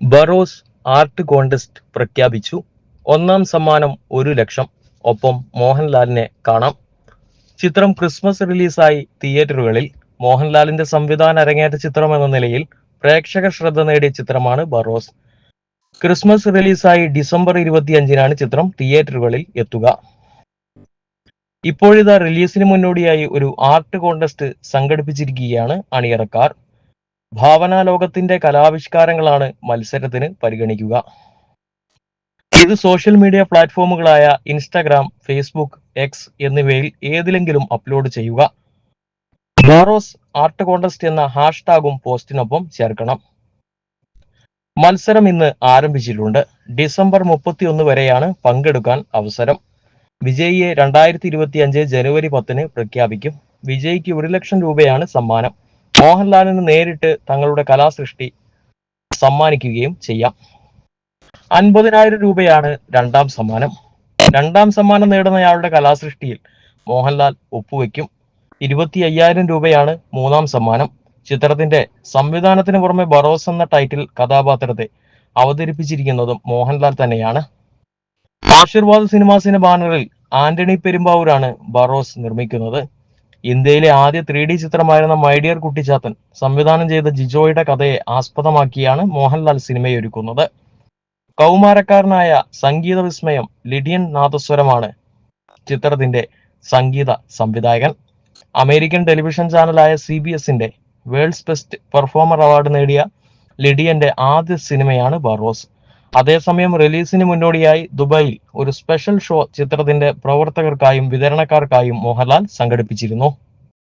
Barroz art contest പ്രഖ്യാപിച്ചു. ഒന്നാം സമ്മാനം ഒരു ലക്ഷം. ഒപ്പം മോഹൻലാലിനെ കാണാം. ചിത്രം ക്രിസ്മസ് റിലീസായി തിയേറ്ററുകളിൽ. മോഹൻലാലിന്റെ സംവിധാന അരങ്ങേറ്റ ചിത്രം എന്ന നിലയിൽ പ്രേക്ഷക ശ്രദ്ധ നേടിയ ചിത്രമാണ് ബറോസ്. ക്രിസ്മസ് റിലീസായി ഡിസംബർ ഇരുപത്തിയഞ്ചിനാണ് ചിത്രം തിയേറ്ററുകളിൽ എത്തുക. ഇപ്പോഴിതാ റിലീസിന് മുന്നോടിയായി ഒരു ആർട്ട് കോണ്ടസ്റ്റ് സംഘടിപ്പിച്ചിരിക്കുകയാണ് അണിയറക്കാർ. ഭാവനാലോകത്തിന്റെ കലാവിഷ്കാരങ്ങളാണ് മത്സരത്തിന് പരിഗണിക്കുക. ഇത് സോഷ്യൽ മീഡിയ പ്ലാറ്റ്ഫോമുകളായ ഇൻസ്റ്റാഗ്രാം ഫേസ്ബുക്ക് എക്സ് എന്നിവയിൽ ഏതിലെങ്കിലും അപ്ലോഡ് ചെയ്യുക. ബോറോസ് ആർട്ട് കോണ്ടസ്റ്റ് എന്ന ഹാഷ്ടാഗും പോസ്റ്റിനൊപ്പം ചേർക്കണം. മത്സരം ഇന്ന് ആരംഭിച്ചിട്ടുണ്ട്. ഡിസംബർ മുപ്പത്തിയൊന്ന് വരെയാണ് പങ്കെടുക്കാൻ അവസരം. വിജയിയെ രണ്ടായിരത്തി ഇരുപത്തി അഞ്ച് ജനുവരി പത്തിന് പ്രഖ്യാപിക്കും. വിജയിക്ക് ഒരു ലക്ഷം രൂപയാണ് സമ്മാനം. മോഹൻലാലിന് നേരിട്ട് തങ്ങളുടെ കലാസൃഷ്ടി സമ്മാനിക്കുകയും ചെയ്യാം. അൻപതിനായിരം രൂപയാണ് രണ്ടാം സമ്മാനം. രണ്ടാം സമ്മാനം നേടുന്നയാളുടെ കലാസൃഷ്ടിയിൽ മോഹൻലാൽ ഒപ്പുവെക്കും. ഇരുപത്തി അയ്യായിരം രൂപയാണ് മൂന്നാം സമ്മാനം. ചിത്രത്തിന്റെ സംവിധാനത്തിന് പുറമെ ബറോസ് എന്ന ടൈറ്റിൽ കഥാപാത്രത്തെ അവതരിപ്പിച്ചിരിക്കുന്നതും മോഹൻലാൽ തന്നെയാണ്. ആശീർവാദ് സിനിമാസിന്റെ ബാനറിൽ ആന്റണി പെരുമ്പാവൂരാണ് ബറോസ് നിർമ്മിക്കുന്നത്. ഇന്ത്യയിലെ ആദ്യ ത്രീ ഡി ചിത്രമായിരുന്ന മൈഡിയർ കുട്ടിച്ചാത്തൻ സംവിധാനം ചെയ്ത ജിജോയുടെ കഥയെ ആസ്പദമാക്കിയാണ് മോഹൻലാൽ സിനിമയൊരുക്കുന്നത്. കൗമാരക്കാരനായ സംഗീത വിസ്മയം ലിഡിയൻ നാദസ്വരമാണ് ചിത്രത്തിന്റെ സംഗീത സംവിധായകൻ. അമേരിക്കൻ ടെലിവിഷൻ ചാനലായ സി ബി എസിന്റെ വേൾഡ്സ് ബെസ്റ്റ് പെർഫോമർ അവാർഡ് നേടിയ ലിഡിയന്റെ ആദ്യ സിനിമയാണ് ബറോസ് അതേസമയം റിലീസിന് മുന്നോടിയായി ദുബായിൽ ഒരു സ്പെഷ്യൽ ഷോ ചിത്രത്തിന്റെ പ്രവർത്തകർക്കായും വിതരണക്കാർക്കായും മോഹൻലാൽ സംഘടിപ്പിച്ചിരുന്നു.